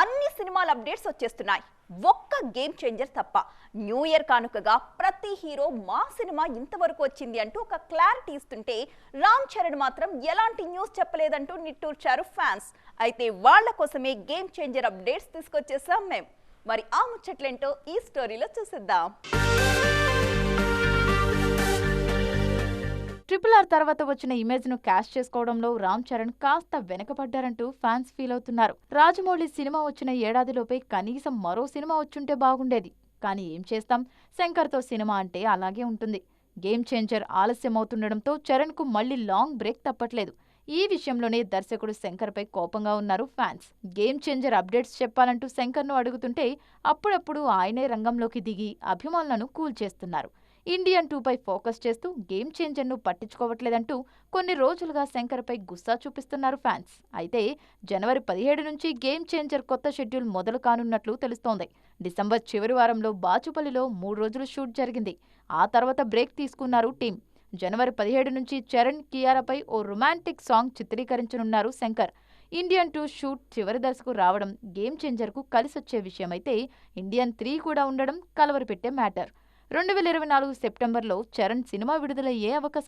అన్ని సినిమాల అప్డేట్స్ వచ్చేస్తున్నాయి. ఒక్క గేమ్ చేంజర్ తప్ప. న్యూ ఇయర్ కానుకగా ప్రతి హీరో మా సినిమా ఇంతవరకు వచ్చింది అంటూ ఒక క్లారిటీ ఇస్తుంటే రామ్ చరణ్ మాత్రం ఎలాంటి న్యూస్ చెప్పలేదంటూ నిట్టూర్చారు ఫ్యాన్స్. అయితే వాళ్ళ కోసమే గేమ్ చేంజర్ అప్డేట్స్ తీసుకొచ్చేసాం మేం. మరి ఆ ముచ్చట్లేంటో ఈ స్టోరీలో చూసిద్దాం. ట్రిపుల్ ఆర్ తర్వాత వచ్చిన ఇమేజ్ను క్యాష్ చేసుకోవడంలో రామ్ చరణ్ కాస్త వెనకబడ్డారంటూ ఫ్యాన్స్ ఫీల్ అవుతున్నారు. రాజమౌళి సినిమా వచ్చిన ఏడాదిలోపే కనీసం మరో సినిమా వచ్చుంటే బాగుండేది. కానీ ఏం చేస్తాం? శంకర్తో సినిమా అంటే అలాగే ఉంటుంది. గేమ్ చేంజర్ ఆలస్యం అవుతుండడంతో చరణ్కు మళ్ళీ లాంగ్ బ్రేక్ తప్పట్లేదు. ఈ విషయంలోనే దర్శకుడు శంకర్పై కోపంగా ఉన్నారు ఫ్యాన్స్. గేమ్ చేంజర్ అప్డేట్స్ చెప్పాలంటూ శంకర్ను అడుగుతుంటే అప్పుడప్పుడు ఆయనే రంగంలోకి దిగి అభిమానులను కూల్ చేస్తున్నారు. ఇండియన్ టూపై ఫోకస్ చేస్తూ గేమ్ చేంజర్ను పట్టించుకోవట్లేదంటూ కొన్ని రోజులుగా శంకర్పై గుస్సా చూపిస్తున్నారు ఫ్యాన్స్. అయితే జనవరి పదిహేడు నుంచి గేమ్ చేంజర్ కొత్త షెడ్యూల్ మొదలు కానున్నట్లు తెలుస్తోంది. డిసెంబర్ చివరి వారంలో బాచుపల్లిలో మూడు రోజులు షూట్ జరిగింది. ఆ తర్వాత బ్రేక్ తీసుకున్నారు టీం జనవరి పదిహేడు నుంచి చరణ్ కియారాపై ఓ రొమాంటిక్ సాంగ్ చిత్రీకరించనున్నారు శంకర్. ఇండియన్ టూ షూట్ చివరి దశకు రావడం గేమ్ చేంజర్కు కలిసొచ్చే విషయమైతే ఇండియన్ త్రీ కూడా ఉండడం కలవరపెట్టే మ్యాటర్. రెండు వేల ఇరవై నాలుగు సెప్టెంబర్లో చరణ్ సినిమా విడుదలయ్యే అవకాశం